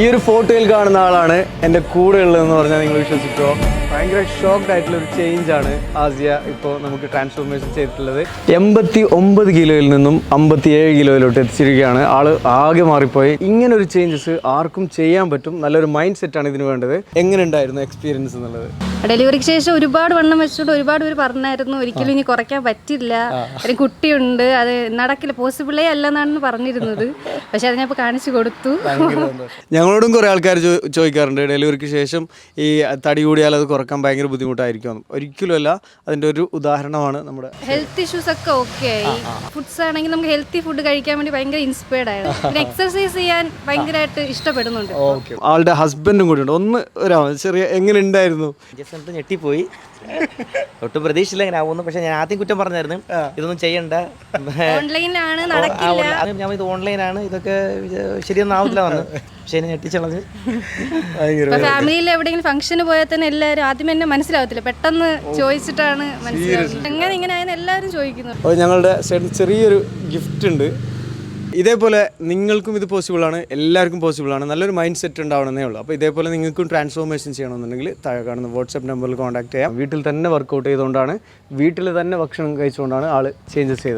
ഈ ഒരു ഫോട്ടോയിൽ കാണുന്ന ആളാണ് എന്റെ കൂടെ ഉള്ളതെന്ന് പറഞ്ഞാൽ നിങ്ങൾ വിശ്വസിച്ചോ ഭയങ്കര ഷോക്ക്ഡ് ആയിട്ടുള്ള ഒരു ചേഞ്ച് ആണ് ആസിയ ഇപ്പോൾ നമുക്ക് ട്രാൻസ്ഫോർമേഷൻ ചെയ്തിട്ടുള്ളത്. എൺപത്തി ഒമ്പത് കിലോയിൽ നിന്നും അമ്പത്തി ഏഴ് കിലോയിലോട്ട് എത്തിച്ചിരിക്കുകയാണ്. ആൾ ആകെ മാറിപ്പോയി. ഇങ്ങനെ ഒരു ചേഞ്ചസ് ആർക്കും ചെയ്യാൻ പറ്റും. നല്ലൊരു മൈൻഡ് സെറ്റാണ് ഇതിന് വേണ്ടത്. എങ്ങനെ ഉണ്ടായിരുന്നു എക്സ്പീരിയൻസ് എന്നുള്ളത്? ഡെലിവറിക്ക് ശേഷം ഒരുപാട് വണ്ണം വെച്ചിട്ട് ഒരുപാട് പേര് പറഞ്ഞായിരുന്നു ഒരിക്കലും ഇനി കുറയ്ക്കാൻ പറ്റില്ല. ഒരു കുട്ടിയുണ്ട്. അത് നടക്കില്ല. പോസിബിളേ അല്ലെന്നാണ് പറഞ്ഞിരുന്നത്. പക്ഷെ അത് ഞാൻ ഇപ്പോൾ കാണിച്ചു കൊടുത്തു. ഞങ്ങളോടും കുറേ ആൾക്കാർ ചോദിക്കാറുണ്ട്. ഡെലിവറിക്ക് ശേഷം ഈ തടി കൂടിയാൽ അത് കുറയ്ക്കാൻ ഭയങ്കര ബുദ്ധിമുട്ടായിരിക്കും. ഒരിക്കലും അല്ല അതിന്റെ ഒരു ഉദാഹരണമാണ് നമ്മുടെ ഹെൽത്ത് ഇഷ്യൂസ് ഒക്കെ ഓക്കെ ആയി ഫുഡ്സ് ആണെങ്കിൽ നമുക്ക് ഹെൽത്തി ഫുഡ് കഴിക്കാൻ വേണ്ടി ഭയങ്കര ഇൻസ്പയർഡ് ആയിരുന്നു. പിന്നെ എക്സർസൈസ് ചെയ്യാൻ ഭയങ്കരമായിട്ട് ഇഷ്ടപ്പെടുന്നുണ്ട്. ആളുടെ ഹസ്ബൻഡും കൂടി ഉണ്ട്. ഒന്ന് ഒരാ ചെറിയ എങ്ങനെ ഉണ്ടായിരുന്നു? എന്നിട്ട് ഞെട്ടിപ്പോയി. ഒട്ടും പ്രതീക്ഷയില്ല ഇങ്ങനെ ആവുന്നു പക്ഷെ ഞാൻ ആദ്യം കുറ്റം പറഞ്ഞായിരുന്നു. ഇതൊന്നും ചെയ്യണ്ട. ഓൺലൈനാണ് നടക്കില്ല. ആദ്യം ഞാൻ ഇത് ഓൺലൈനാണ്. ഇതൊക്കെ ശരിയൊന്നും ആവില്ല വന്ന്. പക്ഷെ എന്നെ ഞെട്ടിച്ചളഞ്ഞ്. ഫാമിലിയിൽ എവിടെയെങ്കിലും ഫംഗ്ഷന് പോയാൽ തന്നെ എല്ലാവരും ആദ്യം എന്നെ മനസ്സിലാവത്തില്ല. പെട്ടെന്ന് ചോദിച്ചിട്ടാണ് മനസ്സിലാവുന്നത്. എങ്ങനെ ഇങ്ങനെ ആയെന്ന് എല്ലാവരും ചോദിക്കുന്നു. ഞങ്ങളുടെ ചെറിയൊരു ഗിഫ്റ്റ് ഉണ്ട്. ഇതേപോലെ നിങ്ങൾക്കും ഇത് പോസിബിൾ ആണ് എല്ലാവർക്കും പോസിബിൾ ആണ് നല്ലൊരു മൈൻഡ് സെറ്റ് ഉണ്ടാവണമെന്നേ ഉള്ളൂ. അപ്പോൾ ഇതേപോലെ നിങ്ങൾക്കും ട്രാൻസ്ഫോർമേഷൻ ചെയ്യണമെന്നുണ്ടെങ്കിൽ താഴെ കാണുന്ന വാട്സപ്പ് നമ്പറിൽ കോൺടാക്ട് ചെയ്യാം. വീട്ടിൽ തന്നെ വർക്കൗട്ട് ചെയ്തുകൊണ്ടാണ് വീട്ടിൽ തന്നെ ഭക്ഷണം കഴിച്ചുകൊണ്ടാണ് ആൾ ചേഞ്ചസ് ചെയ്തത്.